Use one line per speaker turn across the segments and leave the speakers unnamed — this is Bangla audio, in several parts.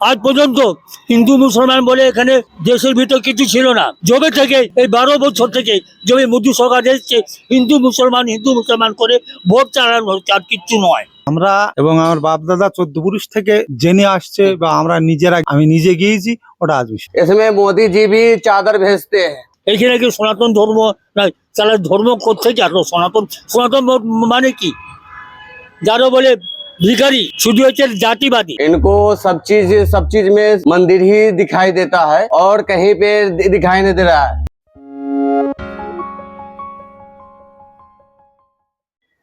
আজ পর্যন্ত হিন্দু মুসলমান বলে এখানে দেশের ভিতর কিছু ছিল না। জবে থেকে এই বারো বছর থেকে জবে মোদী সরকার এসছে হিন্দু মুসলমান হিন্দু মুসলমান করে ভোট চালানো হচ্ছে আর কিচ্ছু নয়।
আমরা এবং আমার বাপ দাদা চোদ্দ পুরুষ থেকে জেনে আসছে বা আমরা নিজেরা আমি নিজে গিয়েছি ওটা আজ
এসমে মোদীজীবী ভি চাদর
এখানে কি সনাতন ধর্ম নাই? তাহলে ধর্ম কি আসলো? সনাতন সনাতন মানে কি? যারা বলে ভিখারি শুধু হচ্ছে জাতিবাদী
इनको सब चीज सब चीज में मंदिर ही दिखाई देता है और कहीं पे दि- दिखाई नहीं दे रहा है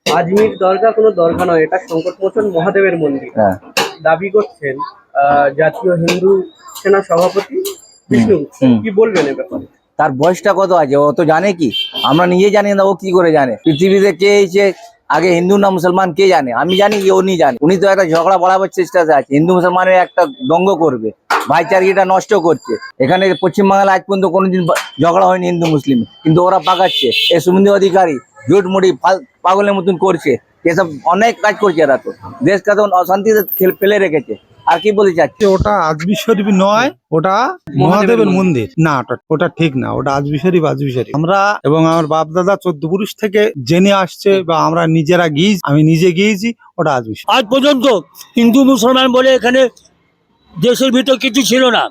আজমির দরগা কোনো দরগা নয় এটা সংকটমোচন মহাদেবের মন্দির
হ্যাঁ।
দাবি করছেন আহ, জাতীয় হিন্দু সেনা সভাপতি বিষ্ণু
হুম।
কি বলবেন এ ব্যাপারে
তার বয়সটা কত আছে ও তো জানে কি আমরা নিজে জানি না ও কি করে জানে পৃথিবীতে কে এসে আগে হিন্দু না মুসলমান কে জানে? আমি জানি কেউ নি জানে। উনি তো একটা ঝগড়া বাড়াবার চেষ্টাতে আছে। হিন্দু মুসলমানের একটা দঙ্গ করবে। ভাইচারিটা নষ্ট করছে। এখানে পশ্চিমবাংলায় আজ পর্যন্ত কোনোদিন ঝগড়া হয়নি হিন্দু, মুসলিম। কিন্তু ওরা পাকাচ্ছে। এ সুমিন্দু অধিকারী জুট মুড়ি ফাল- পাগলের মতন করছে। এসব অনেক কাজ করছে এরা তো। দেশকে তো অশান্তিতে ফেলে রেখেছে। আর কি বলতে চাচ্ছে
ওটা আজবি শরীফ নয় ওটা মহাদেবের মন্দির। না ওটা ওটা ঠিক না ওটা আজবি শরীফ আজবি শরীফ। আমরা এবং আমার বাপ দাদা চোদ্দ পুরুষ থেকে জেনে আসছে বা আমরা নিজেরা গিয়েছি আমি নিজে গিয়েছি ওটা আজবি
আজ পর্যন্ত হিন্দু মুসলমান বলে এখানে দেশের ভিতর কিছু ছিল না।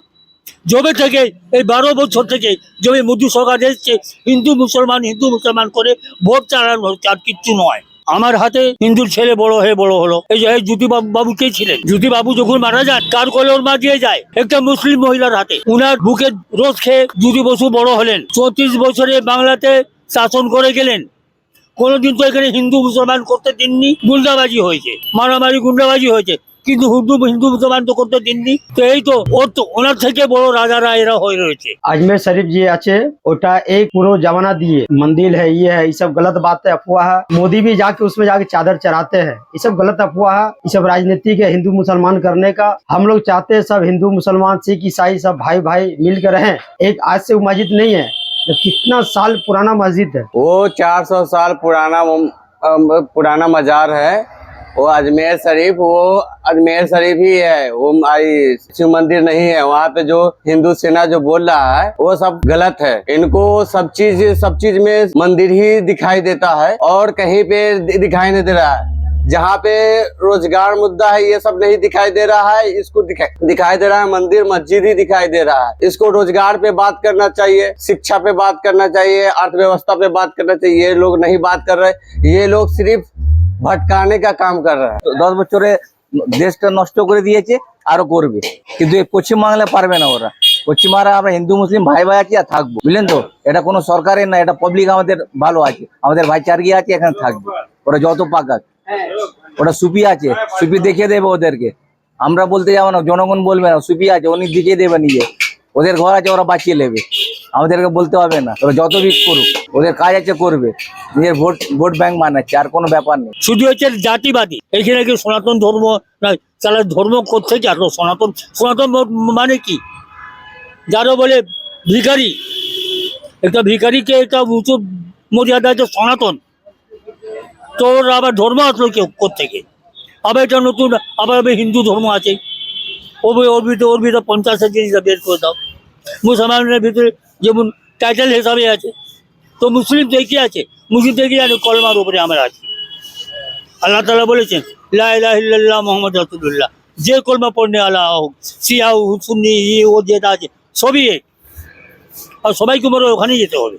জবে থেকে এই বারো বছর থেকে জবে মোদী সরকার এসছে হিন্দু মুসলমান হিন্দু মুসলমান করে ভোট চালানো হচ্ছে আর কিচ্ছু নয়। আমার হাতে হিন্দুর ছেলে বড় হয়ে বড় হলো। এই যে জ্যোতি বাবু কে ছিলেন? জ্যোতি বাবু যখন মারা যান, তার কোলে ওর মা দিয়ে যায় একটা মুসলিম মহিলার হাতে। উনার বুকে রোজ খেয়ে জ্যোতি বসু বড় হলেন। চৌত্রিশ বছরে বাংলাতে শাসন করে গেলেন। কোনোদিন তো এখানে হিন্দু মুসলমান করতে দিননি, গুন্ডাবাজি হয়েছে, মারামারি, গুন্ডাবাজি হয়েছে। কিন্তু হিন্দু হিন্দু মুসলমান তো করতে দিননি তো এই তো ওর তো ওনার থেকে বড় রাজারা এরা হয়ে রয়েছে
अजमेर शरीफ जी আছে ওটা एक पूरा जमाना दिए मंदिर है ये है ये सब गलत बात है अफवाह है मोदी भी जाके उसमें जाके चादर चढ़ाते हैं ये सब गलत अफवाह है ये सब राजनीतिक है हिंदू मुसलमान करने का हम लोग चाहते हैं सब हिंदू मुसलमान सिख ईसाई सब भाई भाई मिल कर रहें एक आज से वो मस्जिद नहीं है तो कितना साल पुराना मस्जिद है
वो 400 साल पुराना मम- अम, पुराना मजार है वो अजमेर शरीफ, वो अजमेर शरीफ ही है, वो आई शिव मंदिर नहीं है, वहाँ पे जो हिंदू सेना जो बोल रहा है, वो सब गलत है। इनको सब चीज़ सब चीज़ में मंदिर ही दिखाई देता है और कहीं पे दिखाई नहीं दे रहा है। जहाँ पे रोज़गार मुद्दा है, ये सब नहीं दिखाई दे रहा है, इसको दिखाई दिखाई दे रहा है मंदिर, मस्जिद ही दिखाई दे रहा है। इसको रोज़गार पे बात करना चाहिए, शिक्षा पे बात करना चाहिए, अर्थव्यवस्था पे बात करना चाहिए, ये लोग नहीं बात कर रहे। ये लोग सिर्फ़ ভটকানে কা কাম কর রা
দশ বছরে দেশটা নষ্ট করে দিয়েছে, আরও করবে। কিন্তু এই পশ্চিম বাংলা পারবে না ওরা। পশ্চিমবাংলা আমরা হিন্দু, মুসলিম ভাই ভাই আছি আর থাকব। বুঝলেন তো? এটা কোনো সরকারের না, এটা পাবলিক আমাদের ভালো আছে। আমাদের ভাইচারগিয়ে আছে, এখানে থাকবে। ওরা যত পাকা ওটা সুপি আছে। সুপি দেখিয়ে দেবে ওদেরকে। আমরা বলতে যাব না, জনগণ বলবে না সুপি আছে। উনি দেখিয়ে দেবে নিজে। ওদের ঘর আছে, ওরা বাঁচিয়ে নেবে। আমাদেরকে বলতে হবে না। ওরা যত বিক করুক, ওদের কাজ আছে করবে। নিজের ভোট ভোট ব্যাংক বানাচ্ছে আর কোনো ব্যাপার নেই।
শুধু হচ্ছে জাতিবাদী। এখানে কি সনাতন ধর্ম না তাহলে ধর্ম কোথেকে আসলো সনাতন সনাতন মানে কি? যারা বলে ভিখারি, একটা ভিখারিকে একটা উঁচু মর্যাদা আছে সনাতন। তো ওর আবার ধর্ম আসলো কেউ কোথেকে আবার এটা নতুন, আবার হিন্দু ধর্ম আছে। ওর ভিতরে ওর ভিতরে পঞ্চাশের জিনিসটা বের করে দাও। মুসলমানের ভিতরে যেমন টাইটেল হিসাবে আছে, তো মুসলিম কি আছে, মুসলিম থেকে জানি কলমার উপরে আমরা আছি। আল্লাহ তালা বলেছেন, লা ইলাহা ইল্লাল্লাহ মোহাম্মদ রাসূলুল্লাহ। যে কলমা পড়নে আল্লাহ হোক সিয়া হোক সুন্নি, ই, ও যেটা আছে, সবই আর সবাইকে মনে ওখানেই যেতে হবে।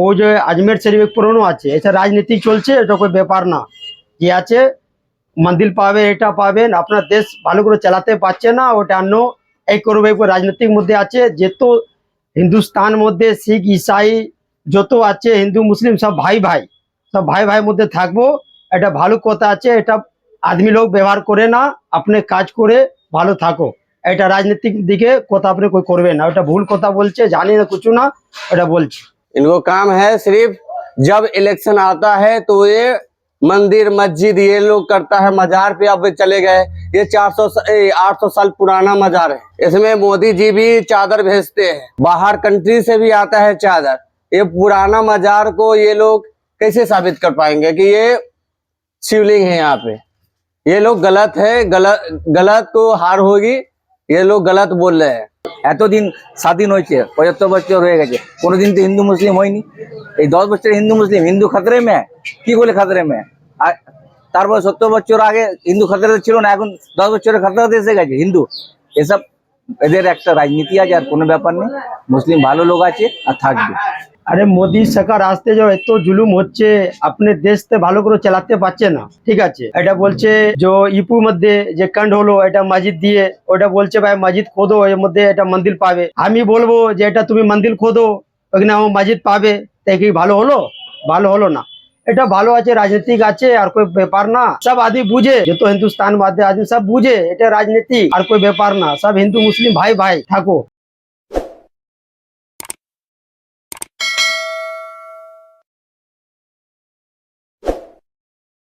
ও যে আজমের শরীফ পুরনো আছে, এটা রাজনীতি চলছে, এটা কোনো ব্যাপার না। যে আছে? মন্দির পাবে, এটা পাবেন, আপনার দেশ ভালো করে চালাতে পারছে না, ওটা অন্য, এই করবে রাজনৈতিক মধ্যে আছে, যেহেতু হিন্দুস্তান মধ্যে শিখ ইসাই যত আছে হিন্দু মুসলিম সব ভাই ভাই সব ভাই ভাই মধ্যে থাকবো এটা ভালো কথা আছে এটা আদমি লোক ব্যবহার করে না আপনি কাজ করে ভালো থাকো এটা রাজনৈতিক দিকে কথা আপনি কই করবেন না ওটা ভুল কথা বলছে জানি না কিছু না ওটা বলছে
इनको काम है सिर्फ जब इलेक्शन आता है तो ये मंदिर, मस्जिद, ये लोग करता है मजार पे अब चले गए। ये 400 आठ सौ साल पुराना मजार है। इसमें मोदी जी भी चादर भेजते हैं। बाहर कंट्री से भी आता है चादर। ये पुराना मजार को ये लोग कैसे साबित कर पाएँगे कि ये शिवलिंग है यहाँ पे? ये लोग गलत है, गलत गलत को हार होगी। এ লোক গালাত বললে,
এতদিন স্বাধীন হয়েছে, পঁচাত্তর বছর হয়ে গেছে, কোনোদিন তো হিন্দু মুসলিম হয়নি। এই দশ বছর হিন্দু মুসলিম, হিন্দু খাতরে মেয়ে, কি বলে খাতরে মেয়ে? আর তারপর সত্তর বছর আগে হিন্দু খাতরাতে ছিল না, এখন দশ বছরের খাতরাতে এসে গেছে, হিন্দু। এসব, এদের একটা রাজনীতি আছে, আর কোনো ব্যাপার নেই। মুসলিম ভালো লোক আছে আর থাকবে।
আরে মোদি সরকার আসতে যাও, এত জুলুম হচ্ছে। আপনি দেশতে ভালো করে চালাতে পারছে না। ঠিক আছে? এটা বলছে যে ইপুর মধ্যে যে কাণ্ড হলো, এটা মসজিদ দিয়ে, ওটা বলছে ভাই মসজিদ খোদো, এর মধ্যে এটা মন্দির পাবে। আমি বলব যে এটা তুমি মন্দির খোদো, ওখানে আমার মসজিদ পাবে। তাই কি ভালো হলো? ভালো হলো না। এটা ভালো আছে, রাজনৈতিক আছে, আর কোই ব্যাপার না। সব আদি বুঝে, যত হিন্দুস্তান বাদে আছে সব বুঝে, এটা রাজনীতি, আর কোই ব্যাপার না। সব হিন্দু, মুসলিম, ভাই ভাই, থাকো।